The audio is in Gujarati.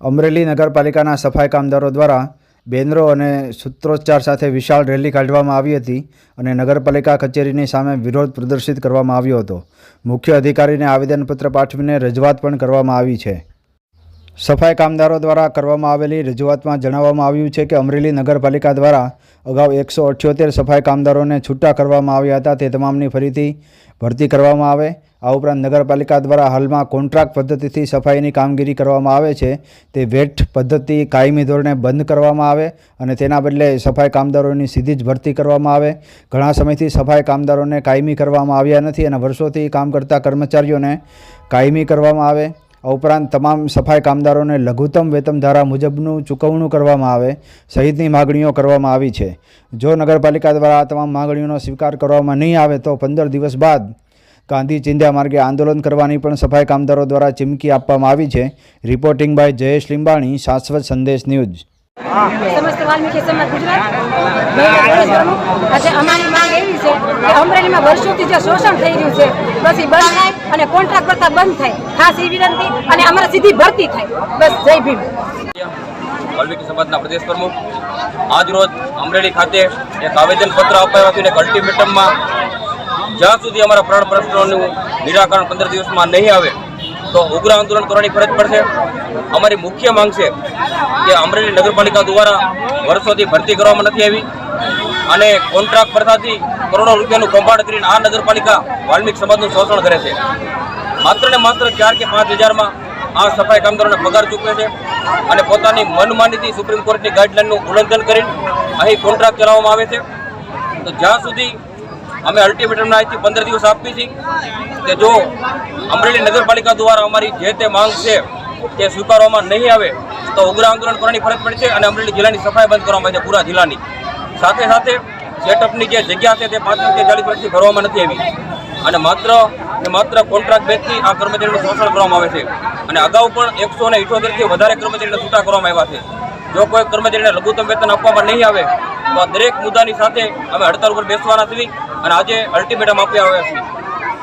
અમરેલી નગરપાલિકાના સફાઈ કામદારો દ્વારા બેનરો અને સૂત્રોચ્ચાર સાથે વિશાળ રેલી કાઢવામાં આવી હતી અને નગરપાલિકા કચેરીની સામે વિરોધ પ્રદર્શિત કરવામાં આવ્યો હતો. મુખ્ય અધિકારીને આવેદનપત્ર પાઠવીને રજૂઆત પણ કરવામાં આવી છે. સફાઈ કામદારો દ્વારા કરવામાં આવેલી રજૂઆતમાં જણાવવામાં આવ્યું છે કે અમરેલી નગરપાલિકા દ્વારા અગાઉ એકસો અઠ્યોતેર સફાઈ કામદારોને છૂટા કરવામાં આવ્યા હતા. તે તમામની ફરીથી ભરતી કરવામાં આવે. આ ઉપરાંત નગરપાલિકા દ્વારા હાલમાં કોન્ટ્રાક્ટ પદ્ધતિથી સફાઈની કામગીરી કરવામાં આવે છે. તે વેટ પદ્ધતિ કાયમી ધોરણે બંધ કરવામાં આવે અને તેના બદલે સફાઈ કામદારોની સીધી જ ભરતી કરવામાં આવે. ઘણા સમયથી સફાઈ કામદારોને કાયમી કરવામાં આવ્યા નથી અને વર્ષોથી કામ કરતા કર્મચારીઓને કાયમી કરવામાં આવે. આ ઉપરાંત તમામ સફાઈ કામદારોને લઘુત્તમ વેતન ધારા મુજબનું ચૂકવણું કરવામાં આવે. સહિતની માગણીઓ કરવામાં આવી છે. જો નગરપાલિકા દ્વારા આ તમામ માગણીઓનો સ્વીકાર કરવામાં નહીં આવે તો પંદર દિવસ બાદ ગાંધી ચિંધ્યા માર્ગે આંદોલન કરવાની પણ સફાઈ કામદારો દ્વારા ચીમકી આપવામાં આવી છે. રિપોર્ટિંગ બાય જયેશ લીંબાણી શાશ્વત સંદેશ ન્યૂઝ. સમસ્ત વાલ્મીકી સમાજ ગુજરાત. આજે અમારી માંગ એવી છે કે અમરેલીમાં વર્ષોથી જે શોષણ થઈ રહ્યું છે બસ એ બંધ થાય અને કોન્ટ્રાક્ટ કરતા બંધ થાય. ખાસ એ વિનંતી અને અમારે સીધી ભરતી થાય. બસ જય ભીમ. વાલ્મીકી સમાજના પ્રદેશ પ્રમુખ આજ રોજ અમરેલી ખાતે એક આવેદનપત્ર અપાયું હતું અને અલ્ટિમેટમમાં જ્યાં સુધી અમારા પ્રાણ પ્રશ્નોનું નિરાકરણ પંદર દિવસમાં નહીં આવે, તો ઉગ્ર આંદોલન કરવાની ફરજ પડશે. અમારી મુખ્ય માંગ છે કે અમરેલી નગરપાલિકા દ્વારા વર્ષોથી ભરતી કરવામાં નથી આવી અને કોન્ટ્રાક્ટ પ્રથાથી કરોડો રૂપિયાનું કૌભાંડ કરીને આ નગરપાલિકા વાલ્મિક સમાજનું શોષણ કરે છે. માત્ર ને માત્ર ચાર કે પાંચ હજારમાં આ સફાઈ કામદારોને પગાર ચૂકવે છે અને પોતાની મનમાનીથી સુપ્રીમ કોર્ટની ગાઈડલાઈનનું ઉલ્લંઘન કરીને અહીં કોન્ટ્રાક્ટ ચલાવવામાં આવે છે. તો જ્યાં સુધી અમે અલ્ટિમેટમ આજથી પંદર દિવસ આપી છીએ કે જો અમરેલી નગરપાલિકા દ્વારા અમારી જે તે માંગ છે તે સ્વીકારવામાં નહીં આવે, તો ઉગ્ર આંદોલન કરવાની ફરજ પડશે અને અમરેલી જિલ્લાની સફાઈ બંધ કરવામાં આવે છે, પૂરા જિલ્લાની. સાથે સાથે સેટઅપની જે જગ્યા છે તે પાંચ કે ચાલીસ વર્ષથી ભરવામાં નથી આવી. અને માત્ર ને માત્ર કોન્ટ્રાક્ટ બેઝથી આ કર્મચારીનું શોષણ કરવામાં આવે છે. અને અગાઉ પણ એકસો ને ઇઠોતેરથી વધારે કર્મચારીને છૂટા કરવામાં આવ્યા છે. જો કોઈ કર્મચારીને લઘુત્તમ વેતન આપવામાં નહીં આવે, તો આ દરેક મુદ્દાની સાથે અમે હડતાળ ઉપર બેસવાના છીએ અને આજે અલ્ટિમેટમ આપી આવ્યા છીએ.